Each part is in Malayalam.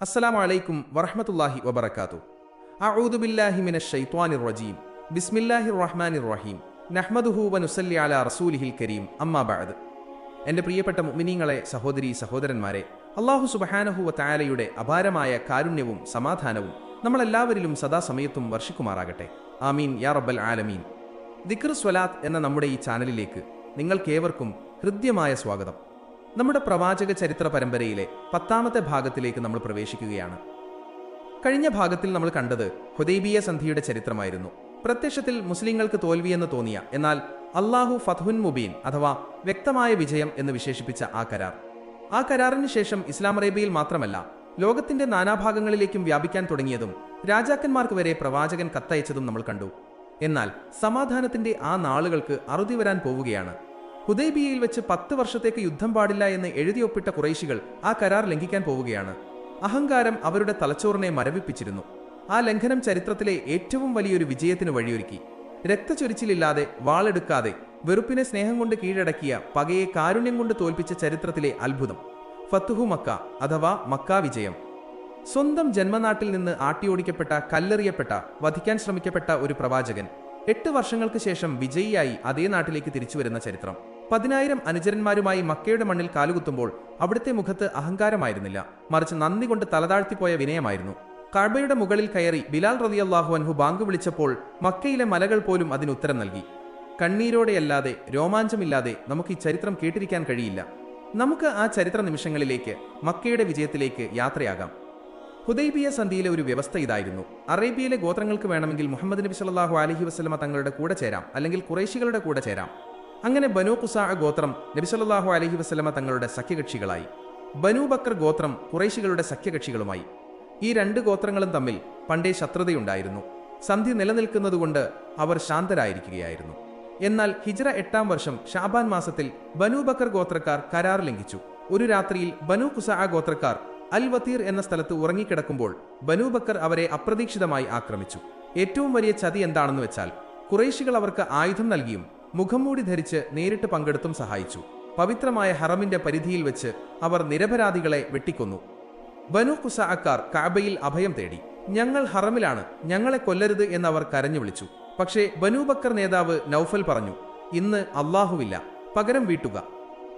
അസ്സലാമു അലൈക്കും വറഹ്മത്തുള്ളാഹി വബറകാതു അഊദു ബില്ലാഹി മിനശ് റജീം. ബിസ്മില്ലാഹിർ റഹ്മാനിർ റഹീം. നഹ്മദുഹു വനുസല്ലി അലാ റസൂലിഹിൽ കരീം. അമ്മാബാദ് എന്റെ പ്രിയപ്പെട്ട മുഅ്മിനീങ്ങളെ സഹോദരി സഹോദരന്മാരെ അള്ളാഹു സുബഹാനഹുവ വതആലയുടെ അപാരമായ കാരുണ്യവും സമാധാനവും നമ്മളെല്ലാവരിലും സദാസമയത്തും വർഷിക്കുമാറാകട്ടെ. ആമീൻ. യാ റബ്ബൽ ആലമീൻ. ദിക്ർ സ്വലാത്ത് എന്ന നമ്മുടെ ഈ ചാനലിലേക്ക് നിങ്ങൾക്കേവർക്കും ഹൃദ്യമായ സ്വാഗതം. നമ്മുടെ പ്രവാചക ചരിത്ര പരമ്പരയിലെ പത്താമത്തെ ഭാഗത്തിലേക്ക് നമ്മൾ പ്രവേശിക്കുകയാണ്. കഴിഞ്ഞ ഭാഗത്തിൽ നമ്മൾ കണ്ടത് ഹുദൈബിയ സന്ധിയുടെ ചരിത്രമായിരുന്നു. പ്രത്യക്ഷത്തിൽ മുസ്ലിങ്ങൾക്ക് തോൽവിയെന്ന് തോന്നിയ എന്നാൽ അള്ളാഹു ഫത്ഹുൻ മുബീൻ അഥവാ വ്യക്തമായ വിജയം എന്ന് വിശേഷിപ്പിച്ച ആ കരാർ. ആ കരാറിന് ശേഷം ഇസ്ലാം അറേബ്യയിൽ മാത്രമല്ല ലോകത്തിന്റെ നാനാഭാഗങ്ങളിലേക്കും വ്യാപിക്കാൻ തുടങ്ങിയതും രാജാക്കന്മാർക്ക് വരെ പ്രവാചകൻ കത്തയച്ചതും നമ്മൾ കണ്ടു. എന്നാൽ സമാധാനത്തിന്റെ ആ നാളുകൾക്ക് അറുതി വരാൻ പോവുകയാണ് ഹുദൈബിയയിൽ വെച്ച് പത്ത് വർഷത്തേക്ക് യുദ്ധം പാടില്ല എന്ന് എഴുതിയൊപ്പിട്ട കുറേശികൾ ആ കരാർ ലംഘിക്കാൻ പോവുകയാണ്. അഹങ്കാരം അവരുടെ തലച്ചോറിനെ മരവിപ്പിച്ചിരുന്നു. ആ ലംഘനം ചരിത്രത്തിലെ ഏറ്റവും വലിയൊരു വിജയത്തിന് വഴിയൊരുക്കി. രക്തചൊരിച്ചിലില്ലാതെ വാളെടുക്കാതെ വെറുപ്പിനെ സ്നേഹം കൊണ്ട് കീഴടക്കിയ പകയെ കാരുണ്യം കൊണ്ട് തോൽപ്പിച്ച ചരിത്രത്തിലെ അത്ഭുതം. ഫത്തുഹു മക്ക അഥവാ മക്ക വിജയം. സ്വന്തം ജന്മനാട്ടിൽ നിന്ന് ആട്ടിയോടിക്കപ്പെട്ട കല്ലെറിയപ്പെട്ട വധിക്കാൻ ശ്രമിക്കപ്പെട്ട ഒരു പ്രവാചകൻ. എട്ട് വർഷങ്ങൾക്ക് ശേഷം വിജയിയായി അതേ നാട്ടിലേക്ക് തിരിച്ചുവരുന്ന ചരിത്രം. പതിനായിരം അനുചരന്മാരുമായി മക്കയുടെ മണ്ണിൽ കാലുകുത്തുമ്പോൾ അവിടുത്തെ മുഖത്ത് അഹങ്കാരമായിരുന്നില്ല. മറിച്ച് നന്ദി കൊണ്ട് തലതാഴ്ത്തിപ്പോയ വിനയമായിരുന്നു. കഴബയുടെ മുകളിൽ കയറി ബിലാൽ റളിയല്ലാഹു അൻഹു ബാങ്ക് വിളിച്ചപ്പോൾ മക്കയിലെ മലകൾ പോലും അതിന് ഉത്തരം നൽകി. കണ്ണീരോടെയല്ലാതെ രോമാഞ്ചമില്ലാതെ നമുക്ക് ഈ ചരിത്രം കേട്ടിരിക്കാൻ കഴിയില്ല. നമുക്ക് ആ ചരിത്ര നിമിഷങ്ങളിലേക്ക് മക്കയുടെ വിജയത്തിലേക്ക് യാത്രയാകാം. ഹുദൈബിയ സന്ധിയിലെ ഒരു വ്യവസ്ഥ ഇതായിരുന്നു. അറേബ്യയിലെ ഗോത്രങ്ങൾക്ക് വേണമെങ്കിൽ മുഹമ്മദ് നബി സല്ലാഹു അലഹി വസ്ലമ തങ്ങളുടെ കൂടെ ചേരാം അല്ലെങ്കിൽ കുറേശികളുടെ കൂടെ ചേരാം. അങ്ങനെ ബനു കുസാ ഗോത്രം നബി സല്ലല്ലാഹു അലൈഹി വസല്ലമ തങ്ങളുടെ സഖ്യകക്ഷികളായി. ബനു ബക്കർ ഗോത്രം കുറേശികളുടെ സഖ്യകക്ഷികളുമായി. ഈ രണ്ട് ഗോത്രങ്ങളും തമ്മിൽ പണ്ടേ ശത്രുതയുണ്ടായിരുന്നു. സന്ധി നിലനിൽക്കുന്നതുകൊണ്ട് അവർ ശാന്തരായിരിക്കുകയായിരുന്നു. എന്നാൽ ഹിജ്ര എട്ടാം വർഷം ഷാബാൻ മാസത്തിൽ ബനു ബക്കർ ഗോത്രക്കാർ കരാർ ലംഘിച്ചു. ഒരു രാത്രിയിൽ ബനു കുസാ ഗോത്രക്കാർ അൽ വത്തീർ എന്ന സ്ഥലത്ത് ഉറങ്ങിക്കിടക്കുമ്പോൾ ബനു ബക്കർ അവരെ അപ്രതീക്ഷിതമായി ആക്രമിച്ചു. ഏറ്റവും വലിയ ചതി എന്താണെന്ന് വെച്ചാൽ കുറേശികൾ അവർക്ക് ആയുധം നൽകിയും മുഖംമൂടി ധരിച്ച് നേരിട്ട് പങ്കെടുത്തും സഹായിച്ചു. പവിത്രമായ ഹറമിന്റെ പരിധിയിൽ വെച്ച് അവർ നിരപരാധികളെ വെട്ടിക്കൊന്നു. ബനു കുസാഅക്കാർ കാബയിൽ അഭയം തേടി. ഞങ്ങൾ ഹറമിലാണ് ഞങ്ങളെ കൊല്ലരുത് എന്നവർ കരഞ്ഞു വിളിച്ചു. പക്ഷേ ബനൂബക്കർ നേതാവ് നൌഫൽ പറഞ്ഞു ഇന്ന് അള്ളാഹുവില്ല പകരം വീട്ടുക.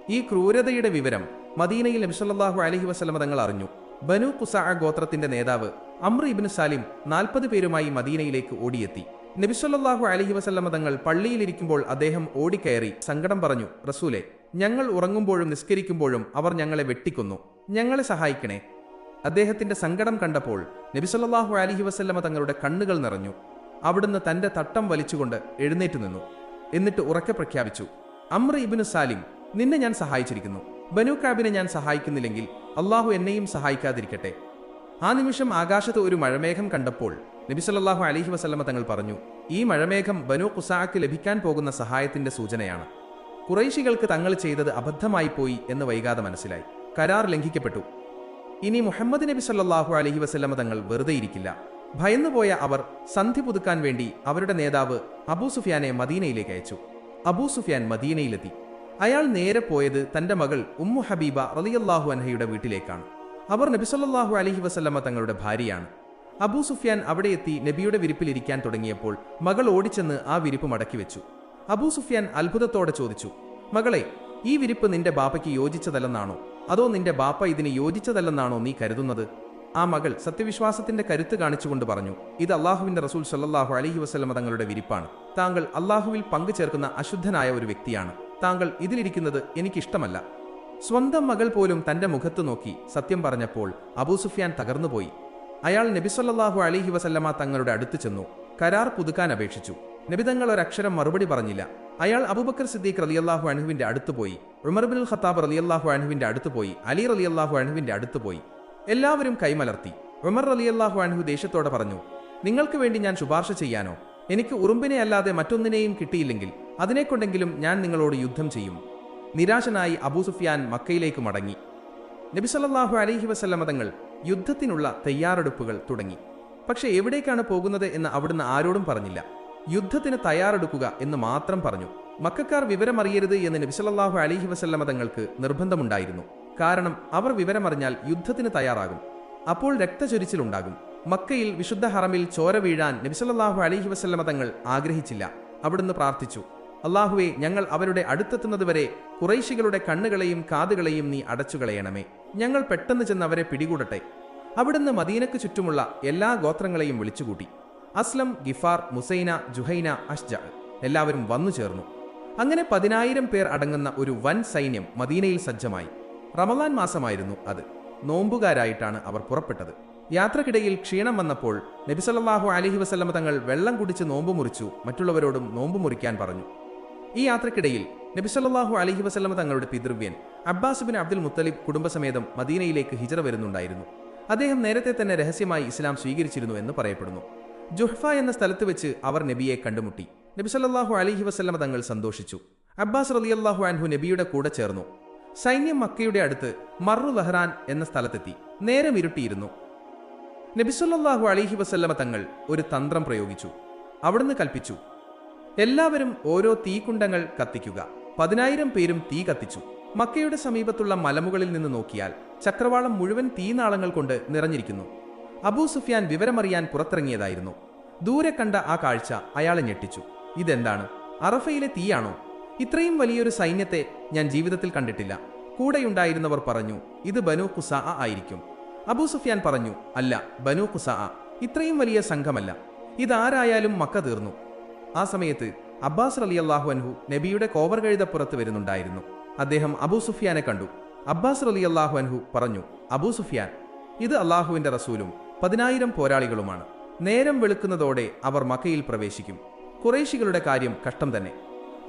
ഈ ക്രൂരതയുടെ വിവരം മദീനയിൽ നബിസല്ലാഹു അലഹി വസ്ലമ തങ്ങൾ അറിഞ്ഞു. ബനു കുസാ ഗോത്രത്തിന്റെ നേതാവ് അമ്ര ഇബിന് സാലിം നാൽപ്പത് പേരുമായി മദീനയിലേക്ക് ഓടിയെത്തി. നബിസല്ലാഹു അലഹി വസല്ലമ തങ്ങൾ പള്ളിയിലിരിക്കുമ്പോൾ അദ്ദേഹം ഓടിക്കയറി സങ്കടം പറഞ്ഞു റസൂലെ ഞങ്ങൾ ഉറങ്ങുമ്പോഴും നിസ്കരിക്കുമ്പോഴും അവർ ഞങ്ങളെ വെട്ടിക്കുന്നു. ഞങ്ങളെ സഹായിക്കണേ. അദ്ദേഹത്തിന്റെ സങ്കടം കണ്ടപ്പോൾ നബിസല്ലാഹു അലഹി വസല്ലമ തങ്ങളുടെ കണ്ണുകൾ നിറഞ്ഞു. അവിടുന്ന് തന്റെ തട്ടം വലിച്ചുകൊണ്ട് എഴുന്നേറ്റ് നിന്നു. എന്നിട്ട് ഉറക്കെ പ്രഖ്യാപിച്ചു അമ്ര ഇബിന് സാലിം നിന്നെ ഞാൻ സഹായിച്ചിരിക്കുന്നു. ബനു കാബിനെ ഞാൻ സഹായിക്കുന്നില്ലെങ്കിൽ അള്ളാഹു എന്നെയും സഹായിക്കാതിരിക്കട്ടെ. ആ നിമിഷം ആകാശത്ത് ഒരു മഴമേഘം കണ്ടപ്പോൾ നബി സല്ലല്ലാഹു അലൈഹി വസല്ലമ തങ്ങൾ പറഞ്ഞു ഈ മഴമേഘം ബനു കുസാക്ക് ലഭിക്കാൻ പോകുന്ന സഹായത്തിന്റെ സൂചനയാണ്. കുറൈശികൾക്ക് തങ്ങൾ ചെയ്തത് അബദ്ധമായി പോയി എന്ന് വൈകാതെ മനസ്സിലായി. കരാർ ലംഘിക്കപ്പെട്ടു. ഇനി മുഹമ്മദ് നബി സല്ലാഹു അലഹി വസല്ലമ തങ്ങൾ വെറുതെ ഇരിക്കില്ല. ഭയന്നുപോയ അവർ സന്ധി പുതുക്കാൻ വേണ്ടി അവരുടെ നേതാവ് അബൂ സുഫിയാനെ മദീനയിലേക്ക് അയച്ചു. അബൂ സുഫിയാൻ മദീനയിലെത്തി. അയാൾ നേരെ പോയത് തന്റെ മകൾ ഉമ്മു ഹബീബ റലിയല്ലാഹു അൻഹയുടെ വീട്ടിലേക്കാണ്. അവർ നബി അലഹി അലൈഹി വസല്ലമ തങ്ങളുടെ ഭാര്യയാണ്. അബൂ സുഫിയാൻ അവിടെ എത്തി നബിയുടെ വിരിപ്പിലിരിക്കാൻ തുടങ്ങിയപ്പോൾ മകൾ ഓടിച്ചെന്ന് ആ വിരിപ്പ് മടക്കി വെച്ചു. അബൂ സുഫിയാൻ അത്ഭുതത്തോടെ ചോദിച്ചു മകളെ ഈ വിരിപ്പ് നിന്റെ ബാപ്പയ്ക്ക് യോജിച്ചതല്ലെന്നാണോ? അതോ നിന്റെ ബാപ്പ ഇതിന് യോജിച്ചതല്ലെന്നാണോ നീ കരുതുന്നത്? ആ മകൾ സത്യവിശ്വാസത്തിന്റെ കരുത്ത് കാണിച്ചുകൊണ്ട് പറഞ്ഞു ഇത് അള്ളാഹുവിന്റെ റസൂൽ സല്ലാഹു അലഹി വസ്ലമ തങ്ങളുടെ വിരിപ്പാണ്. താങ്കൾ അള്ളാഹുവിൽ പങ്കു ചേർക്കുന്ന അശുദ്ധനായ ഒരു വ്യക്തിയാണ്. താങ്കൾ ഇതിലിരിക്കുന്നത് എനിക്കിഷ്ടമല്ല. സ്വന്തം മകൾ പോലും തന്റെ മുഖത്ത് നോക്കി സത്യം പറഞ്ഞപ്പോൾ അബൂ സുഫിയാൻ തകർന്നുപോയി. അയാൾ നബിസല്ലാഹു അലിഹി വസല്ലമ തങ്ങളുടെ അടുത്ത് ചെന്നു. കരാർ പുതുക്കാൻ അപേക്ഷിച്ചു. നബി തങ്ങൾ ഒരക്ഷരം മറുപടി പറഞ്ഞില്ല. അയാൾ അബുബക്കർ സിദ്ദീഖ് റലിയല്ലാഹു അണുവിന്റെ അടുത്ത് പോയി. ഉമർ ബിൻ ഖത്താബ് റലിയല്ലാഹു അണുവിന്റെ അടുത്ത് പോയി. അലി റലിയല്ലാഹു അണുവിന്റെ അടുത്ത് പോയി. എല്ലാവരും കൈമലർത്തി. ഉമർ റലിയല്ലാഹു അൻഹു ദേഷ്യത്തോടെ പറഞ്ഞു നിങ്ങൾക്ക് വേണ്ടി ഞാൻ ശുപാർശ ചെയ്യാനോ? എനിക്ക് ഉറുമ്പിനെ അല്ലാതെ മറ്റൊന്നിനെയും കിട്ടിയില്ലെങ്കിൽ അതിനെക്കൊണ്ടെങ്കിലും ഞാൻ നിങ്ങളോട് യുദ്ധം ചെയ്യും. നിരാശനായി അബൂ സുഫിയാൻ മക്കയിലേക്ക് മടങ്ങി. നബിസല്ലാഹു അലഹി വസല്ലമ തങ്ങൾ യുദ്ധത്തിനുള്ള തയ്യാറെടുപ്പുകൾ തുടങ്ങി. പക്ഷെ എവിടേക്കാണ് പോകുന്നത് എന്ന് അവിടുന്ന് ആരോടും പറഞ്ഞില്ല. യുദ്ധത്തിന് തയ്യാറെടുക്കുക എന്ന് മാത്രം പറഞ്ഞു. മക്കാർ വിവരമറിയരുത് എന്ന് നബിസല്ലാഹു അലിഹി വസല്ലമ തങ്ങൾക്ക് നിർബന്ധമുണ്ടായിരുന്നു. കാരണം അവർ വിവരമറിഞ്ഞാൽ യുദ്ധത്തിന് തയ്യാറാകും. അപ്പോൾ രക്തചൊരിച്ചിലുണ്ടാകും മക്കയിൽ വിശുദ്ധ ഹറമിൽ ചോര വീഴാൻ നബിസല്ലാഹു അലിഹി വസല്ലമ തങ്ങൾ ആഗ്രഹിച്ചില്ല. അവിടുന്ന് പ്രാർത്ഥിച്ചു. അള്ളാഹുവെ ഞങ്ങൾ അവരുടെ അടുത്തെത്തുന്നതുവരെ കുറൈശികളുടെ കണ്ണുകളെയും കാതുകളെയും നീ അടച്ചുകളയണമേ. ഞങ്ങൾ പെട്ടെന്ന് ചെന്ന് അവരെ പിടികൂടട്ടെ. അവിടുന്ന് മദീനക്ക് ചുറ്റുമുള്ള എല്ലാ ഗോത്രങ്ങളെയും വിളിച്ചുകൂട്ടി. അസ്ലം ഗിഫാർ മുസൈന ജുഹൈന അഷ്ജ എല്ലാവരും വന്നു ചേർന്നു. അങ്ങനെ പതിനായിരം പേർ അടങ്ങുന്ന ഒരു വൻ സൈന്യം മദീനയിൽ സജ്ജമായി. റമദാൻ മാസമായിരുന്നു അത്. നോമ്പുകാരായിട്ടാണ് അവർ പുറപ്പെട്ടത്. യാത്രക്കിടയിൽ ക്ഷീണം വന്നപ്പോൾ നബിസല്ലാഹു അലഹി വസ്ലമ തങ്ങൾ വെള്ളം കുടിച്ച് നോമ്പ് മുറിച്ചു മറ്റുള്ളവരോടും നോമ്പ് മുറിക്കാൻ പറഞ്ഞു. ഈ യാത്രക്കിടയിൽ നബിസല്ലാഹു അലഹി വസ്ലമ തങ്ങളുടെ പിതൃവ്യൻ അബ്ബാസ് ബിൻ അബ്ദുൽ മുത്തലിബ് കുടുംബസമേതം മദീനയിലേക്ക് ഹിജറ വരുന്നുണ്ടായിരുന്നു. അദ്ദേഹം നേരത്തെ തന്നെ രഹസ്യമായി ഇസ്ലാം സ്വീകരിച്ചിരുന്നു എന്ന് പറയപ്പെടുന്നു. ജുഹ്ഫ എന്ന സ്ഥലത്ത് വെച്ച് അവർ നബിയെ കണ്ടുമുട്ടി. നബി അലഹി വസ്ലമ തങ്ങൾ സന്തോഷിച്ചു. അബ്ബാസ് റളിയല്ലാഹു അൻഹു നബിയുടെ കൂടെ ചേർന്നു. സൈന്യം മക്കയുടെ അടുത്ത് മറു ലഹ്റാൻ എന്ന സ്ഥലത്തെത്തി. നേരം ഇരുട്ടിയിരുന്നു. നബി സല്ലല്ലാഹു അലൈഹി വസല്ലമ തങ്ങൾ ഒരു തന്ത്രം പ്രയോഗിച്ചു. അവിടുന്ന് കൽപ്പിച്ചു. എല്ലാവരും ഓരോ തീക്കുണ്ടങ്ങൾ കത്തിക്കുക. പതിനായിരം പേരും തീ കത്തിച്ചു. മക്കയുടെ സമീപത്തുള്ള മലമുകളിൽ നിന്ന് നോക്കിയാൽ ചക്രവാളം മുഴുവൻ തീനാളങ്ങൾ കൊണ്ട് നിറഞ്ഞിരിക്കുന്നു. അബൂ സുഫിയാൻ വിവരമറിയാൻ പുറത്തിറങ്ങിയതായിരുന്നു. ദൂരെ കണ്ട ആ കാഴ്ച അയാളെ ഞെട്ടിച്ചു. ഇതെന്താണ്? അറഫയിലെ തീയാണോ? ഇത്രയും വലിയൊരു സൈന്യത്തെ ഞാൻ ജീവിതത്തിൽ കണ്ടിട്ടില്ല. കൂടെയുണ്ടായിരുന്നവർ പറഞ്ഞു ഇത് ബനു കുസ ആയിരിക്കും. അബൂ സുഫിയാൻ പറഞ്ഞു അല്ല ബനു കുസ ഇത്രയും വലിയ സംഘമല്ല. ഇതാരായാലും മക്ക തീർന്നു. ആ സമയത്ത് അബ്ബാസ് അലി അള്ളാഹു അൻഹു നബിയുടെ കോവർ കഴുതപ്പുറത്ത് വരുന്നുണ്ടായിരുന്നു. അദ്ദേഹം അബൂ സുഫിയാനെ കണ്ടു. അബ്ബാസ് അലി അള്ളാഹു അൻഹു പറഞ്ഞു അബൂ സുഫിയാൻ ഇത് അള്ളാഹുവിന്റെ റസൂലും പതിനായിരം പോരാളികളുമാണ്. നേരം വെളുക്കുന്നതോടെ അവർ മക്കയിൽ പ്രവേശിക്കും. കുറേശികളുടെ കാര്യം കഷ്ടം തന്നെ.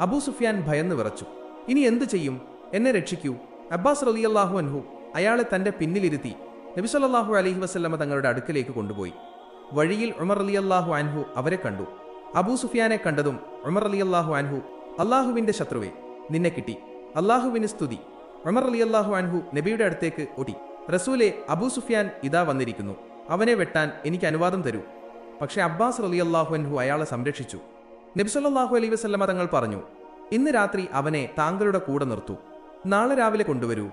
അബൂ സുഫിയാൻ ഭയന്ന് വിറച്ചു ഇനി എന്തു ചെയ്യും? എന്നെ രക്ഷിക്കൂ. അബ്ബാസ് അലി അള്ളാഹു അൻഹു അയാളെ തന്റെ പിന്നിലിരുത്തി നബിസല്ലാഹു അലഹി വസ്ല്ലമ തങ്ങളുടെ അടുക്കലേക്ക് കൊണ്ടുപോയി. വഴിയിൽ ഉമർ അലി അള്ളാഹു അൻഹു അവരെ കണ്ടു. അബൂ സുഫിയാനെ കണ്ടതും ഉമർ അലി അള്ളാഹു അൻഹു അള്ളാഹുവിന്റെ ശത്രുവെ നിന്നെ കിട്ടി. അള്ളാഹുവിന് സ്തുതി. ഉമർ അലി അള്ളാഹു അൻഹു നബിയുടെ അടുത്തേക്ക് ഓടി. റസൂലെ അബൂ സുഫിയാൻ ഇതാ വന്നിരിക്കുന്നു. അവനെ വെട്ടാൻ എനിക്ക് അനുവാദം തരൂ. പക്ഷേ അബ്ബാസ് അലി അള്ളാഹു അൻഹു അയാളെ സംരക്ഷിച്ചു. നബ്സല്ലാഹു അലൈ വസല്ലമ തങ്ങൾ പറഞ്ഞു ഇന്ന് രാത്രി അവനെ താങ്കളുടെ കൂടെ നിർത്തു. നാളെ രാവിലെ കൊണ്ടുവരൂ.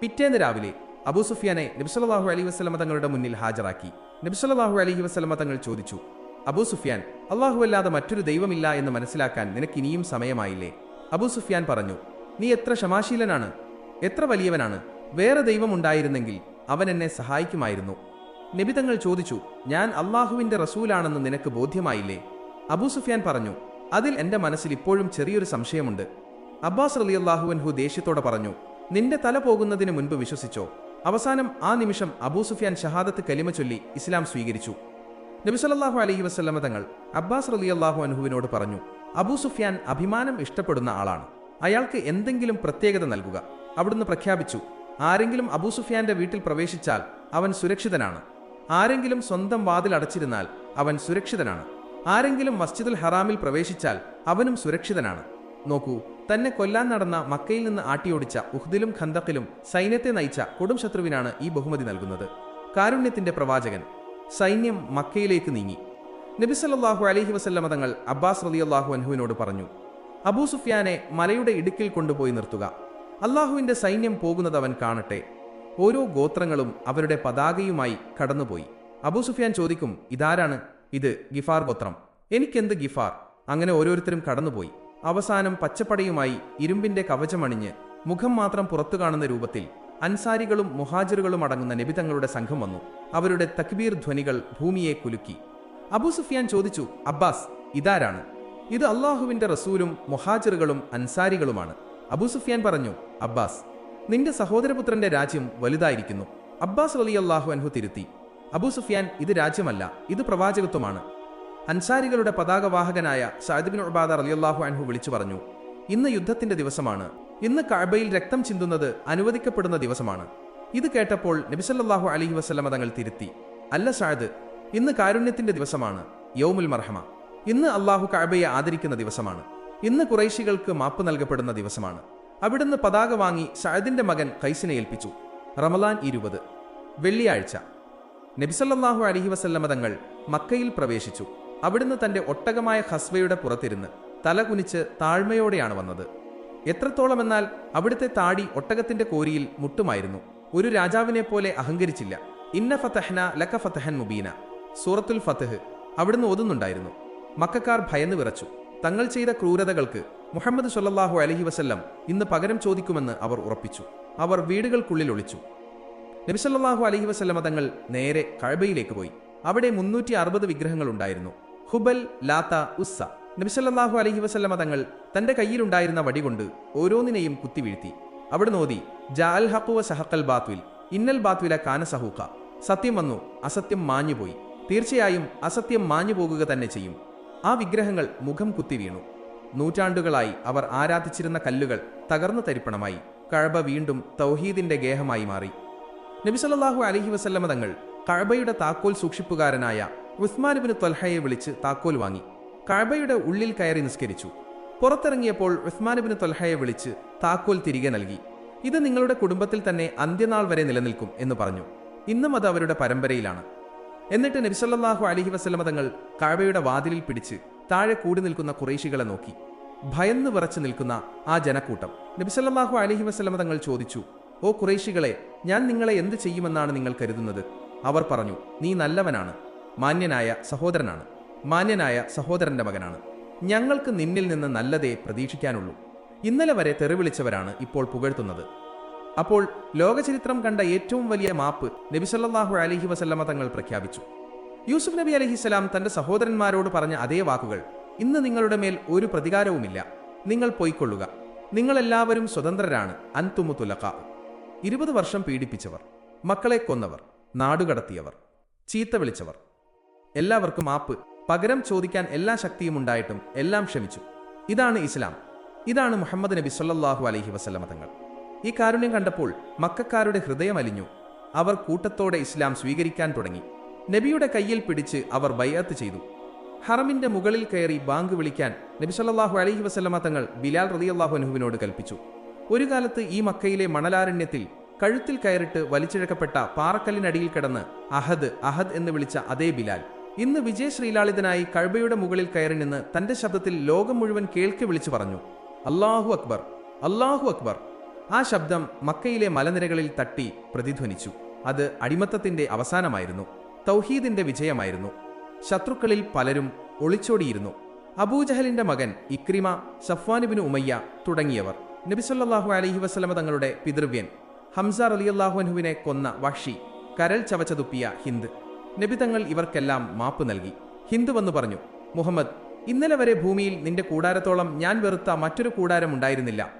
പിറ്റേന്ന് രാവിലെ അബൂ സുഫിയാനെ നബ്സല്ലാഹു അലൈ വസ്ലമ തങ്ങളുടെ മുന്നിൽ ഹാജരാക്കി. നബ്സല്ലാഹു അലൈഹി വസ്ലമ തങ്ങൾ ചോദിച്ചു അബൂ സുഫിയാൻ അള്ളാഹു അല്ലാതെ മറ്റൊരു ദൈവമില്ല എന്ന് മനസ്സിലാക്കാൻ നിനക്കിനിയും സമയമായില്ലേ? അബൂ സുഫിയാൻ പറഞ്ഞു നീ എത്ര ക്ഷമാശീലനാണ്? എത്ര വലിയവനാണ്? വേറെ ദൈവമുണ്ടായിരുന്നെങ്കിൽ അവൻ എന്നെ സഹായിക്കുമായിരുന്നു. നബി തങ്ങൾ ചോദിച്ചു ഞാൻ അള്ളാഹുവിന്റെ റസൂലാണെന്ന് നിനക്ക് ബോധ്യമായില്ലേ? അബൂ സുഫിയാൻ പറഞ്ഞു അതിൽ എന്റെ മനസ്സിൽ ഇപ്പോഴും ചെറിയൊരു സംശയമുണ്ട്. അബ്ബാസ് റലി അള്ളാഹുവൻഹു ദേഷ്യത്തോടെ പറഞ്ഞു നിന്റെ തല പോകുന്നതിന് മുൻപ് വിശ്വസിച്ചോ? അവസാനം ആ നിമിഷം അബൂ സുഫിയാൻ ഷഹാദത്ത് കലിമ ചൊല്ലി ഇസ്ലാം സ്വീകരിച്ചു. നബിസല്ലാഹു അലഹി വസ്ലമ തങ്ങൾ അബ്ബാസ് റലി അള്ളാഹു അനുഹുവിനോട് പറഞ്ഞു അബൂ സുഫിയാൻ അഭിമാനം ഇഷ്ടപ്പെടുന്ന ആളാണ്. അയാൾക്ക് എന്തെങ്കിലും പ്രത്യേകത നൽകുക. അവിടുന്ന് പ്രഖ്യാപിച്ചു ആരെങ്കിലും അബൂ സുഫിയാന്റെ വീട്ടിൽ പ്രവേശിച്ചാൽ അവൻ സുരക്ഷിതനാണ്. ആരെങ്കിലും സ്വന്തം വാതിൽ അടച്ചിരുന്നാൽ അവൻ സുരക്ഷിതനാണ്. ആരെങ്കിലും മസ്ജിദുൽ ഹറാമിൽ പ്രവേശിച്ചാൽ അവനും സുരക്ഷിതനാണ്. നോക്കൂ തന്നെ കൊല്ലാൻ നടന്ന മക്കയിൽ നിന്ന് ആട്ടിയോടിച്ച ഉഹ്ദിലും ഖന്തക്കിലും സൈന്യത്തെ നയിച്ച കൊടും ശത്രുവിനാണ് ഈ ബഹുമതി നൽകുന്നത്. കാരുണ്യത്തിന്റെ പ്രവാചകൻ സൈന്യം മക്കയിലേക്ക് നീങ്ങി. നബി നബിസല്ലാഹു അലഹി വസല്ല മതങ്ങൾ അബ്ബാസ് റലിയല്ലാഹു അൻഹുവിനോട് പറഞ്ഞു അബൂ സുഫിയാനെ മലയുടെ ഇടുക്കിൽ കൊണ്ടുപോയി നിർത്തുക. അള്ളാഹുവിന്റെ സൈന്യം പോകുന്നത് അവൻ കാണട്ടെ. ഓരോ ഗോത്രങ്ങളും അവരുടെ പതാകയുമായി കടന്നുപോയി. അബൂ സുഫിയാൻ ചോദിക്കും ഇതാരാണ്? ഇത് ഗിഫാർ ഗോത്രം. എനിക്കെന്ത് ഗിഫാർ? അങ്ങനെ ഓരോരുത്തരും കടന്നുപോയി. അവസാനം പച്ചപ്പടയുമായി ഇരുമ്പിന്റെ കവചമണിഞ്ഞ് മുഖം മാത്രം പുറത്തു കാണുന്ന രൂപത്തിൽ അൻസാരികളും മുഹാജിറുകളും അടങ്ങുന്ന നബിതങ്ങളുടെ സംഘം വന്നു. അവരുടെ തക്ബീർ ധ്വനികൾ ഭൂമിയെ കുലുക്കി. അബൂ സുഫിയാൻ ചോദിച്ചു അബ്ബാസ് ഇതാരാണ്? ഇത് അള്ളാഹുവിന്റെ റസൂലും മുഹാജിറുകളും അൻസാരികളുമാണ്. അബൂ സുഫിയാൻ പറഞ്ഞു അബ്ബാസ് നിന്റെ സഹോദരപുത്രന്റെ രാജ്യം വലുതായിരിക്കുന്നു. അബ്ബാസ് വലി അള്ളാഹു അൻഹു തിരുത്തി. അബൂ സുഫിയാൻ ഇത് രാജ്യമല്ല ഇത് പ്രവാചകത്വമാണ്. അൻസാരികളുടെ പതാകവാഹകനായ സാദിബിൻ ഉബാദ അള്ളാഹു അൻഹു വിളിച്ചു പറഞ്ഞു ഇന്ന് യുദ്ധത്തിന്റെ ദിവസമാണ് ഇന്ന് കഅബയിൽ രക്തം ചിന്തുന്നത് അനുവദിക്കപ്പെടുന്ന ദിവസമാണ്. ഇത് കേട്ടപ്പോൾ നബിസല്ലാഹു അലഹി വസ്ലമ തങ്ങൾ തിരുത്തി. അല്ല സാദ് ഇന്ന് കാരുണ്യത്തിന്റെ ദിവസമാണ് യൗമുൽ മർഹമ. ഇന്ന് അള്ളാഹു കഅബയെ ആദരിക്കുന്ന ദിവസമാണ്. ഇന്ന് കുറൈശികൾക്ക് മാപ്പ് നൽകപ്പെടുന്ന ദിവസമാണ്. അവിടുന്ന് പതാക വാങ്ങി സഅദിന്റെ മകൻ കൈസിനെ ഏൽപ്പിച്ചു. റമലാൻ ഇരുപത്. വെള്ളിയാഴ്ച. നബിസല്ലാഹു അലഹി വസല്ലമ തങ്ങൾ മക്കയിൽ പ്രവേശിച്ചു. അവിടുന്ന് തന്റെ ഒട്ടകമായ ഹസ്വയുടെ പുറത്തിരുന്ന് തല കുനിച്ച് താഴ്മയോടെയാണ് വന്നത്. എത്രത്തോളം എന്നാൽ അവിടുത്തെ താടി ഒട്ടകത്തിന്റെ കോരിയിൽ മുട്ടുമായിരുന്നു. ഒരു രാജാവിനെ പോലെ അഹങ്കരിച്ചില്ല. ഇന്ന ഫതഹ്ന ലക്ക ഫതഹൻ മുബീന. സൂറത്തുൽ ഫതഹ് അവിടുന്ന് ഓതുന്നുണ്ടായിരുന്നു. മക്കാർ ഭയന്ന് വിറച്ചു. തങ്ങൾ ചെയ്ത ക്രൂരതകൾക്ക് മുഹമ്മദ് സല്ലല്ലാഹു അലഹി വസല്ലം ഇന്ന് പകരം ചോദിക്കുമെന്ന് അവർ ഉറപ്പിച്ചു. അവർ വീടുകൾക്കുള്ളിൽ ഒളിച്ചു. നബിസല്ലാഹു അലഹി വസല്ലമ തങ്ങൾ നേരെ കഴബയിലേക്ക് പോയി. അവിടെ മുന്നൂറ്റി അറുപത് വിഗ്രഹങ്ങൾ ഉണ്ടായിരുന്നു. Hubal Lat Uzza. നബിസല്ലാഹു അലഹി വസല്ലമ തങ്ങൾ തന്റെ കയ്യിലുണ്ടായിരുന്ന വടികൊണ്ട് ഓരോന്നിനെയും കുത്തിവീഴ്ത്തി അവിടെ നോതി ജാൽ ഹക്കുവ സഹക്കൽ ബാത്വിൽ ഇന്നൽ ബാത്വില കാന സഹൂക്ക സത്യം വന്നു അസത്യം മാഞ്ഞുപോയി തീർച്ചയായും അസത്യം മാഞ്ഞു പോകുക തന്നെ ചെയ്യും. ആ വിഗ്രഹങ്ങൾ മുഖം കുത്തിവീണു നൂറ്റാണ്ടുകളായി അവർ ആരാധിച്ചിരുന്ന കല്ലുകൾ തകർന്നു തരിപ്പണമായി. കഴബ വീണ്ടും തൗഹീദിന്റെ ഗേഹമായി മാറി. നബിസല്ലാഹു അലഹി വസല്ലമ തങ്ങൾ കഴബയുടെ താക്കോൽ സൂക്ഷിപ്പുകാരനായ ഉസ്മാനുബിന് ത്വൽഹയെ വിളിച്ച് താക്കോൽ വാങ്ങി. കഴബയുടെ ഉള്ളിൽ കയറി നിസ്കരിച്ചു. പുറത്തിറങ്ങിയപ്പോൾ ഉസ്മാനുബിന് തൊൽഹയെ വിളിച്ച് താക്കോൽ തിരികെ നൽകി. ഇത് നിങ്ങളുടെ കുടുംബത്തിൽ തന്നെ അന്ത്യനാൾ വരെ നിലനിൽക്കും എന്ന് പറഞ്ഞു. ഇന്നും അത് അവരുടെ പരമ്പരയിലാണ്. എന്നിട്ട് നബിസല്ലാഹു അലഹി വസ്ലമ തങ്ങൾ കഴബയുടെ വാതിലിൽ പിടിച്ച് താഴെ കൂടി നിൽക്കുന്ന കുറേശികളെ നോക്കി. ഭയന്ന് വിറച്ചു നിൽക്കുന്ന ആ ജനക്കൂട്ടം. നബിസല്ലാഹു അലഹി വസ്ലമ തങ്ങൾ ചോദിച്ചു ഓ കുറേശികളെ ഞാൻ നിങ്ങളെ എന്ത് ചെയ്യുമെന്നാണ് നിങ്ങൾ കരുതുന്നത്? അവർ പറഞ്ഞു നീ നല്ലവനാണ് മാന്യനായ സഹോദരനാണ്. മാന്യനായ സഹോദരന്റെ മകനാണ്. ഞങ്ങൾക്ക് നിന്നിൽ നിന്ന് നല്ലതേ പ്രതീക്ഷിക്കാനുള്ളൂ. ഇന്നലെ വരെ തെറിവിളിച്ചവരാണ് ഇപ്പോൾ പുകഴ്ത്തുന്നത്. അപ്പോൾ ലോകചരിത്രം കണ്ട ഏറ്റവും വലിയ മാപ്പ് നബിസല്ലാഹു അലഹി വസല്ലമ തങ്ങൾ പ്രഖ്യാപിച്ചു. യൂസുഫ് നബി അലഹിസ്സലാം തന്റെ സഹോദരന്മാരോട് പറഞ്ഞ അതേ വാക്കുകൾ ഇന്ന് നിങ്ങളുടെ മേൽ ഒരു പ്രതികാരവുമില്ല. നിങ്ങൾ പൊയ്ക്കൊള്ളുക. നിങ്ങളെല്ലാവരും സ്വതന്ത്രരാണ്. അൻതുമു തുലക്ക ഇരുപത് വർഷം പീഡിപ്പിച്ചവർ മക്കളെ കൊന്നവർ നാടുകടത്തിയവർ ചീത്ത വിളിച്ചവർ. എല്ലാവർക്കും മാപ്പ് പകരം ചോദിക്കാൻ എല്ലാ ശക്തിയും ഉണ്ടായിട്ടും എല്ലാം ക്ഷമിച്ചു. ഇതാണ് ഇസ്ലാം. ഇതാണ് മുഹമ്മദ് നബി സല്ലാഹു അലഹി വസല്ലമ തങ്ങൾ. ഈ കാരുണ്യം കണ്ടപ്പോൾ മക്കാരുടെ ഹൃദയമലിഞ്ഞു അവർ കൂട്ടത്തോടെ ഇസ്ലാം സ്വീകരിക്കാൻ തുടങ്ങി. നബിയുടെ കയ്യിൽ പിടിച്ച് അവർ ബയ്യാത്ത് ചെയ്തു. ഹറമിന്റെ മുകളിൽ കയറി ബാങ്ക് വിളിക്കാൻ നബി സല്ലാഹു അലഹി വസല്ലമ തങ്ങൾ ബിലാൽ റളിയല്ലാഹു അൻഹുവിനോട് കൽപ്പിച്ചു. ഒരു കാലത്ത് ഈ മക്കയിലെ മണലാരണ്യത്തിൽ കഴുത്തിൽ കയറിട്ട് വലിച്ചിഴക്കപ്പെട്ട പാറക്കല്ലിനടിയിൽ കിടന്ന് അഹദ് അഹദ് എന്ന് വിളിച്ച അതേ ബിലാൽ. ഇന്ന് വിജയ് ശ്രീലാളിതനായി മുകളിൽ കയറി നിന്ന് തന്റെ ശബ്ദത്തിൽ ലോകം മുഴുവൻ കേൾക്കെ വിളിച്ചു പറഞ്ഞു. അള്ളാഹു അക്ബർ അള്ളാഹു അക്ബർ. ആ ശബ്ദം മക്കയിലെ മലനിരകളിൽ തട്ടി പ്രതിധ്വനിച്ചു. അത് അടിമത്തത്തിന്റെ അവസാനമായിരുന്നു. തൗഹീദിന്റെ വിജയമായിരുന്നു. ശത്രുക്കളിൽ പലരും ഒളിച്ചോടിയിരുന്നു. അബൂജഹലിന്റെ മകൻ ഇക്രിമ സഫ്വാനിബിന് ഉമയ്യ തുടങ്ങിയവർ. നബിസല്ലാഹു അലഹി വസ്ലമ തങ്ങളുടെ പിതൃവ്യൻ. ഹംസ റലിയല്ലാഹുനുവിനെ കൊന്ന വഷി കരൽ ചവച്ചതുപ്പിയ ഹിന്ദ്. നബി തങ്ങൾ ഇവർക്കെല്ലാം മാപ്പ് നൽകി. ഹിന്ദു വന്നു പറഞ്ഞു മുഹമ്മദ് ഇന്നലെ വരെ ഭൂമിയിൽ നിന്റെ കൂടാരത്തോളം ഞാൻ വെറുത്ത മറ്റൊരു കൂടാരം ഉണ്ടായിരുന്നില്ല.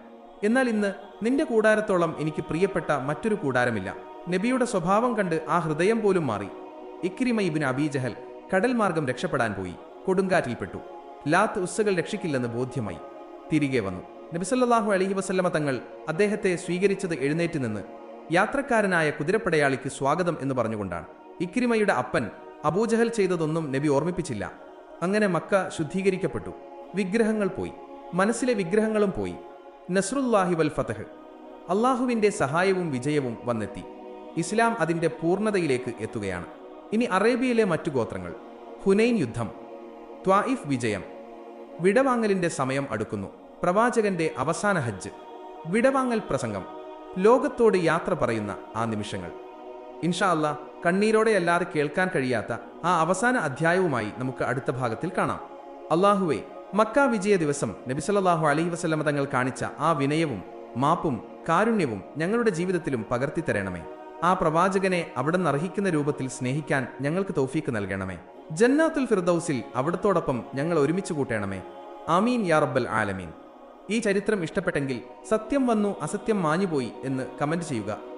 എന്നാൽ ഇന്ന് നിന്റെ കൂടാരത്തോളം എനിക്ക് പ്രിയപ്പെട്ട മറ്റൊരു കൂടാരമില്ല. നബിയുടെ സ്വഭാവം കണ്ട് ആ ഹൃദയം പോലും മാറി. ഇക്രിമ ഇബിൻ അബീജഹൽ കടൽ മാർഗം രക്ഷപ്പെടാൻ പോയി കൊടുങ്കാറ്റിൽപ്പെട്ടു. ലാത്ത് ഉസ്സകൾ രക്ഷിക്കില്ലെന്ന് ബോധ്യമായി. തിരികെ വന്നു. നബിസല്ലാഹു അലഹി വസല്ലമ തങ്ങൾ അദ്ദേഹത്തെ സ്വീകരിച്ചത് എഴുന്നേറ്റ് നിന്ന് യാത്രക്കാരനായ കുതിരപ്പടയാളിക്ക് സ്വാഗതം എന്ന് പറഞ്ഞുകൊണ്ടാണ്. ഇക്രിമയുടെ അപ്പൻ അബൂജഹൽ ചെയ്തതൊന്നും നബി ഓർമ്മിപ്പിച്ചില്ല. അങ്ങനെ മക്ക ശുദ്ധീകരിക്കപ്പെട്ടു. വിഗ്രഹങ്ങൾ പോയി. മനസ്സിലെ വിഗ്രഹങ്ങളും പോയി. നസ്രുല്ലാഹി വൽ ഫതഹ്. അള്ളാഹുവിന്റെ സഹായവും വിജയവും വന്നെത്തി. ഇസ്ലാം അതിന്റെ പൂർണതയിലേക്ക് എത്തുകയാണ്. ഇനി അറേബ്യയിലെ മറ്റു ഗോത്രങ്ങൾ. ഹുനൈൻ യുദ്ധം. ത്വായിഫ് വിജയം. വിടവാങ്ങലിന്റെ സമയം അടുക്കുന്നു. പ്രവാചകന്റെ അവസാന ഹജ്ജ്. വിടവാങ്ങൽ പ്രസംഗം. ലോകത്തോട് യാത്ര പറയുന്ന ആ നിമിഷങ്ങൾ. ഇൻഷാ അല്ലാ കണ്ണീരോടെയല്ലാതെ കേൾക്കാൻ കഴിയാത്ത ആ അവസാന അധ്യായവുമായി നമുക്ക് അടുത്ത ഭാഗത്തിൽ കാണാം. അള്ളാഹുവെ മക്ക വിജയ ദിവസം നബിസല്ലാഹു അലൈഹി വസ്ലമ തങ്ങൾ കാണിച്ച ആ വിനയവും മാപ്പും കാരുണ്യവും ഞങ്ങളുടെ ജീവിതത്തിലും പകർത്തി തരണമേ. ആ പ്രവാചകനെ അവിടെ അർഹിക്കുന്ന രൂപത്തിൽ സ്നേഹിക്കാൻ ഞങ്ങൾക്ക് തൗഫീക്ക് നൽകണമേ. ജന്നാത്തുൽ ഫിർദൌസിൽ അവിടത്തോടൊപ്പം ഞങ്ങൾ ഒരുമിച്ച് കൂട്ടണമേ. അമീൻ യാ റബ്ബൽ ആലമീൻ. ഈ ചരിത്രം ഇഷ്ടപ്പെട്ടെങ്കിൽ സത്യം വന്നു അസത്യം മാഞ്ഞുപോയി എന്ന് കമന്റ് ചെയ്യുക.